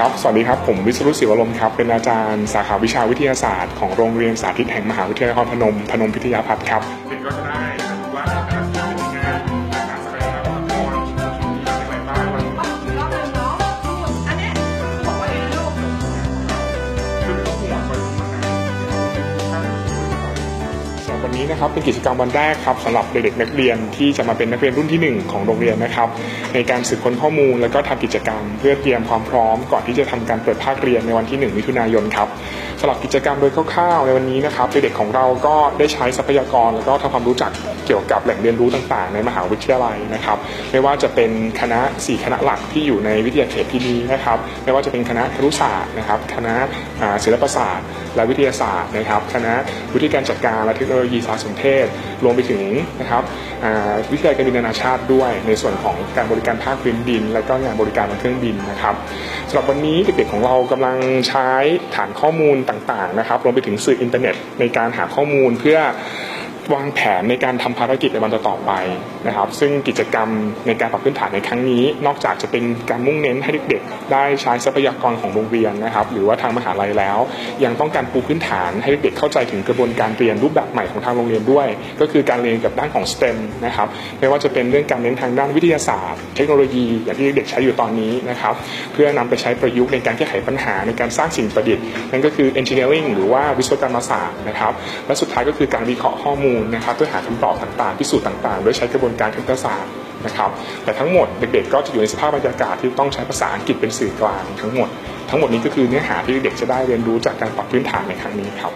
ครับ สวัสดีครับ ผมวิศรุศิวลมครับ เป็นอาจารย์สาขาวิชาวิทยาศาสตร์ของโรงเรียนสาธิตแห่งมหาวิทยาลัยนครพนม พนมพิทยาพัฒน์ครับเด็กก็จะได้ วันนี้นะครับเป็นกิจกรรมวันแรกครับสำหรับเด็กๆนักเรียนที่จะมาเป็นนักเรียนรุ่นที่หนึ่งของโรงเรียนนะครับ ในการสืบค้นข้อมูล แล้วก็ทำกิจกรรม เพื่อเตรียมความพร้อม ก่อนที่จะทำการเปิดภาคเรียนในวันที่ 1 มิถุนายนครับสำหรับกิจกรรมโดยคร่าวๆในวันนี้นะครับเด็กๆของเราก็ได้ใช้ทรัพยากร แล้วก็ทำความรู้จักเกี่ยวกับแหล่งเรียนรู้ต่างๆ ในมหาวิทยาลัยนะครับ ไม่ว่าจะเป็นคณะ 4 คณะหลักที่อยู่ในวิทยาเขตที่นี้นะครับ ไม่ว่าจะเป็นคณะครุศาสตร์นะครับ คณะศิลปศาสตร์ และวิทยาศาสตร์นะครับ คณะวิทยาการจัดการและเทคโนโลยียีสารสนเทศ รวมไปถึงนะครับวิทยาลัยการบินนานาชาติด้วย ในส่วนของการบริการภาคพื้นดิน และก็งานบริการบนเครื่องบินนะครับสำหรับวันนี้เด็กๆของเรากำลังใช้ฐานข้อมูลต่างๆนะครับรวมไปถึงสื่ออินเทอร์เน็ตในการหาข้อมูลเพื่อ วางแผนในการทำภารกิจในวันต่อไปนะครับ ซึ่งกิจกรรมในการปรับพื้นฐานในครั้งนี้ นอกจากจะเป็นการมุ่งเน้นให้เด็กๆ ได้ใช้ทรัพยากรของโรงเรียนนะครับ หรือว่าทางมหาลัยแล้ว ยังต้องการปูพื้นฐานให้เด็กๆเข้าใจถึงกระบวนการเรียนรูปแบบใหม่ของทางโรงเรียนด้วย ก็คือการเรียนกับด้านของ STEM นะครับไม่ว่าจะเป็นเรื่องการเน้นทางด้านวิทยาศาสตร์ เทคโนโลยี อย่างที่เด็กใช้อยู่ตอนนี้นะครับ เพื่อนำไปใช้ประยุกต์ในการแก้ไขปัญหาในการสร้างสิ่งประดิษฐ์นั่นก็คือ engineering หรือว่าวิศวกรรมศาสตร์นะครับและสุดท้ายก็คือการวิเคราะห์ข้อมูลนะครับเพื่อหาคำตอบต่างๆพิสูจน์ต่างๆ โดยใช้กระบวนการคณิตศาสตร์นะครับแต่ทั้งหมดเด็กๆก็จะอยู่ในสภาพบรรยากาศที่ต้องใช้ภาษาอังกฤษเป็นสื่อกลางทั้งหมด ทั้งหมดนี้ก็คือเนื้อหาที่เด็กจะได้เรียนรู้จากการปรับพื้นฐานในครั้งนี้ครับ